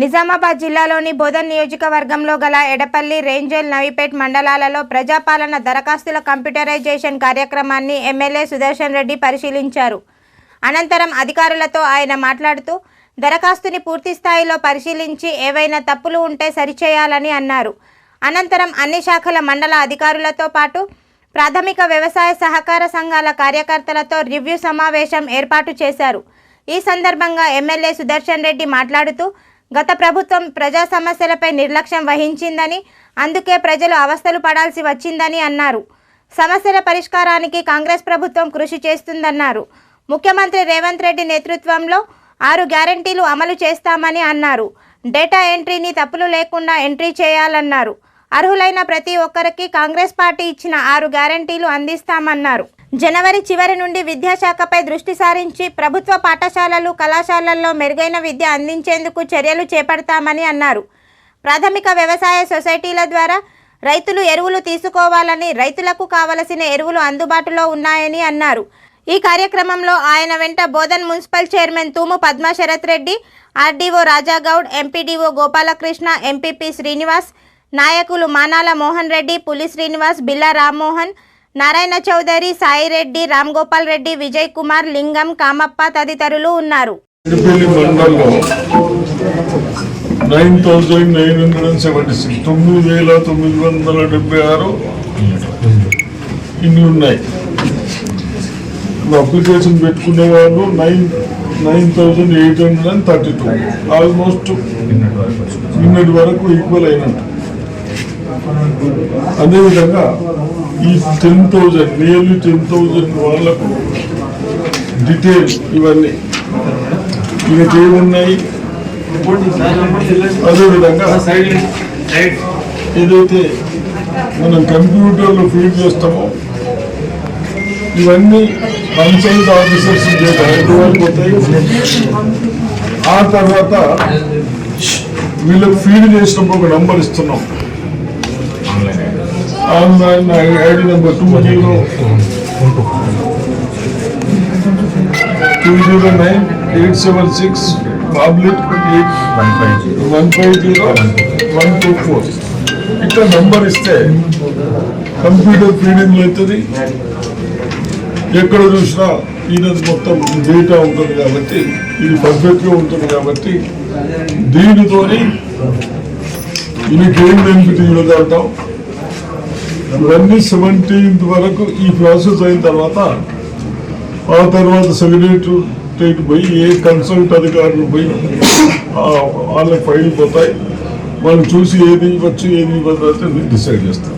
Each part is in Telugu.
నిజామాబాద్ జిల్లాలోని బోధన్ నియోజకవర్గంలో గల ఎడపల్లి రేంజల్ నవిపేట్ మండలాలలో ప్రజాపాలన దరఖాస్తుల కంప్యూటరైజేషన్ కార్యక్రమాన్ని ఎమ్మెల్యే సుదర్శన్ రెడ్డి పరిశీలించారు. అనంతరం అధికారులతో ఆయన మాట్లాడుతూ దరఖాస్తుని పూర్తి స్థాయిలో పరిశీలించి ఏవైనా తప్పులు ఉంటే సరిచేయాలని అన్నారు. అనంతరం అన్ని శాఖల మండల అధికారులతో పాటు ప్రాథమిక వ్యవసాయ సహకార సంఘాల కార్యకర్తలతో రివ్యూ సమావేశం ఏర్పాటు చేశారు. ఈ సందర్భంగా ఎమ్మెల్యే సుదర్శన్ రెడ్డి మాట్లాడుతూ గత ప్రభుత్వం ప్రజా సమస్యలపై నిర్లక్ష్యం వహించిందని అందుకే ప్రజలు అవస్థలు పడాల్సి వచ్చిందని అన్నారు. సమస్యల పరిష్కారానికి కాంగ్రెస్ ప్రభుత్వం కృషి చేస్తుందన్నారు. ముఖ్యమంత్రి రేవంత్ రెడ్డి నేతృత్వంలో ఆరు గ్యారంటీలు అమలు చేస్తామని అన్నారు. డేటా ఎంట్రీని తప్పులు లేకుండా ఎంట్రీ చేయాలన్నారు. అర్హులైన ప్రతి ఒక్కరికి కాంగ్రెస్ పార్టీ ఇచ్చిన ఆరు గ్యారంటీలు అందిస్తామన్నారు. జనవరి చివరి నుండి విద్యాశాఖపై దృష్టి సారించి ప్రభుత్వ పాఠశాలలు కళాశాలల్లో మెరుగైన విద్య అందించేందుకు చర్యలు చేపడతామని అన్నారు. ప్రాథమిక వ్యవసాయ సొసైటీల ద్వారా రైతులు ఎరువులు తీసుకోవాలని రైతులకు కావలసిన ఎరువులు అందుబాటులో ఉన్నాయని అన్నారు. ఈ కార్యక్రమంలో ఆయన వెంట Bodhan municipal chairman Thumu Padmasharath Reddy RDO Rajagoud MPDO Gopalakrishna MPP Srinivas నాయకులు మానాల మోహన్ రెడ్డి పులి శ్రీనివాస్ బిల్లా రామ్మోహన్ నారాయణ చౌదరి సాయిరెడ్డి రామ్ గోపాల్ రెడ్డి విజయ్ కుమార్ లింగం కామప్ప తదితరులు ఉన్నారు. పెళ్ళి మండలంలో nine thousand nine hundred and seventy six తొమ్మిది వేల తొమ్మిది వందల డెబ్బై ఆరు ఇన్ని ఉన్నాయి. ఇప్పుడు అప్లికేషన్ పెట్టుకునే వాళ్ళు nine nine thousand eight hundred and thirty two. Almost నిన్నటి వరకు ఈక్వల్ అయినట్టు. అదేవిధంగా ఈ ten thousand nearly ten thousand వాళ్ళకు డీటెయిల్స్ ఇవన్నీ ఈయనకి ఏమున్నాయి? అదేవిధంగా ఏదైతే మనం కంప్యూటర్లో ఫీడ్ చేస్తామో ఇవన్నీ కన్సల్ట్ ఆఫీసర్స్ పోతాయి. ఆ తర్వాత వీళ్ళకి ఫీడ్ చేసినప్పుడు ఒక నంబర్ ఇస్తున్నాం. Online ID number two zero two zero nine eight seven six public eight one five zero one two four ఇట్లా నంబర్ ఇస్తే కంప్యూటర్ ఫీడింగ్ అవుతుంది ఎక్కడ చూసినా ఈయన మొత్తం డేటా ఉంటుంది కాబట్టి ఇది పర్ఫెక్ట్గా ఉంటుంది కాబట్టి దీనితోని ఇది గేమ్ బెనిఫిట్ ఇవ్వగలుగుతాం. ఇవన్నీ సెవెంటీన్త్ వరకు ఈ ప్రాసెస్ అయిన తర్వాత ఆ తర్వాత సెక్రటరీ పోయి ఏ కన్సల్ట్ అధికారులు పోయి వాళ్ళ ఫైల్ పోతాయి. వాళ్ళు చూసి ఏది ఇవ్వచ్చు ఏది ఇవ్వదు అయితే డిసైడ్ చేస్తారు.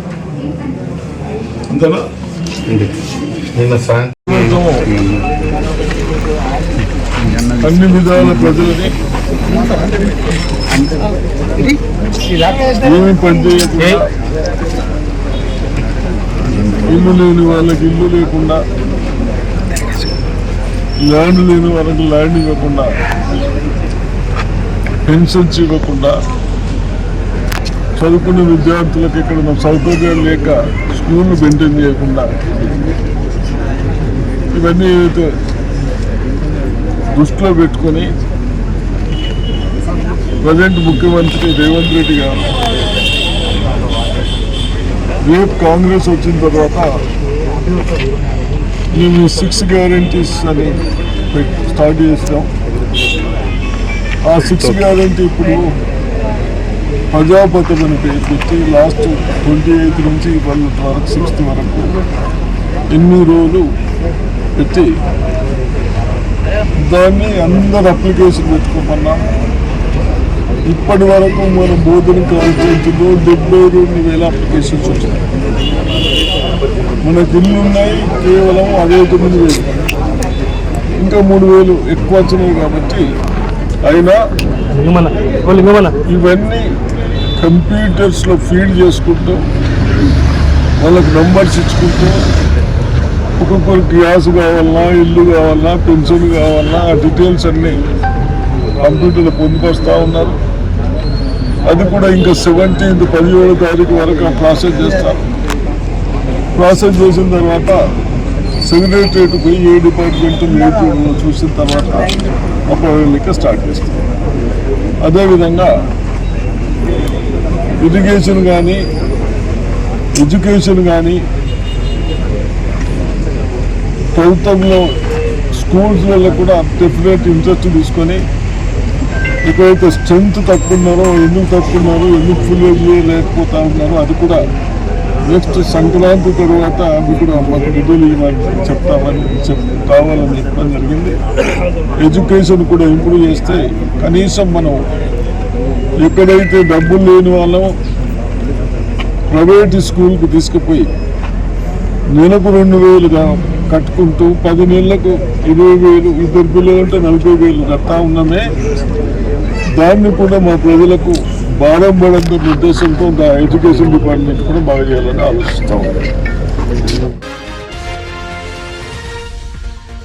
అంతేనా? అన్ని విధాల ప్రజలని ఏమి పని చేయకుండా ఇల్లు లేని వాళ్ళకి ఇల్లు లేకుండా ల్యాండ్ లేని వాళ్ళకి ల్యాండ్ ఇవ్వకుండా పెన్షన్స్ ఇవ్వకుండా చదువుకున్న విద్యార్థులకు ఇక్కడ సౌకర్యం లేక స్కూళ్ళు మెయింటైన్ చేయకుండా ఇవన్నీ ఏదైతే దృష్టిలో పెట్టుకొని ప్రజెంట్ ముఖ్యమంత్రి రేవంత్ రెడ్డి గారు రేపు కాంగ్రెస్ వచ్చిన తర్వాత మేము సిక్స్ గ్యారంటీస్ అని స్టార్ట్ చేసినాం. ఆ సిక్స్ గ్యారంటీ ఇప్పుడు ప్రజాపతం అని పేరు లాస్ట్ ట్వంటీ ఎయిత్ నుంచి వాళ్ళ వరకు సిక్స్త్ వరకు ఎన్ని రోజులు పెట్టి దాన్ని అందరు అప్లికేషన్ పెట్టుకోమన్నా ఇప్పటి వరకు మన బోధన కాన్స్టిట్యూన్సీలో డెబ్బై రెండు వేల అప్లికేషన్స్ వచ్చాయి. మనకి ఇల్లు ఉన్నాయి కేవలం అరవై తొమ్మిది వేలు. ఇంకా మూడు వేలు ఎక్కువ వచ్చినాయి కాబట్టి అయినా ఇవన్నీ కంప్యూటర్స్లో ఫీడ్ చేసుకుంటూ వాళ్ళకి నంబర్స్ ఇచ్చుకుంటూ ఒక్కొక్కరు గ్యాస్ కావాలన్నా ఇల్లు కావాలన్నా పెన్షన్ కావాలన్నా ఆ డీటెయిల్స్ అన్నీ కంప్యూటర్లు పొందుపరుస్తూ ఉన్నారు. అది కూడా ఇంకా సెవెంటీన్త్ పదిహేడో తారీఖు వరకు ప్రాసెస్ చేస్తారు ప్రాసెస్ చేసిన తర్వాత సెక్రటరియట్ పోయి ఏ డిపార్ట్మెంట్ లేదు చూసిన తర్వాత అప్పుడు లెక్క స్టార్ట్ చేస్తారు అదేవిధంగా ఇరిగేషన్ కానీ ఎడ్యుకేషన్ కానీ ప్రభుత్వంలో స్కూల్స్లలో కూడా డెఫినెట్ ఇంట్రెస్ట్ తీసుకొని ఎప్పుడైతే స్ట్రెంత్ తక్కువ ఉన్నారో ఎందుకు తక్కున్నారో ఎందుకు ఫుల్ లేకపోతా ఉన్నారో అది కూడా నెక్స్ట్ సంక్రాంతి తర్వాత అవి కూడా మాకు నిధులు ఇవ్వాలని చెప్తామని చెప్ కావాలని చెప్పడం జరిగింది. ఎడ్యుకేషన్ కూడా ఇంప్రూవ్ చేస్తే కనీసం మనం ఎక్కడైతే డబ్బులు లేని వాళ్ళం ప్రైవేట్ స్కూల్కి తీసుకుపోయి నెలకు రెండు వేలుగా కట్టుకుంటూ పది నెలలకు ఇరవై వేలు ఇద్దరు పిల్లలు ఉంటే నలభై వేలు కట్టా ఉన్నామే. దాన్ని కూడా మా ప్రజలకు భారం పడద్దు ఉద్దేశంతో ఎడ్యుకేషన్ డిపార్ట్మెంట్ కూడా బాగా చేయాలని ఆలోచిస్తూ. ఉన్నాం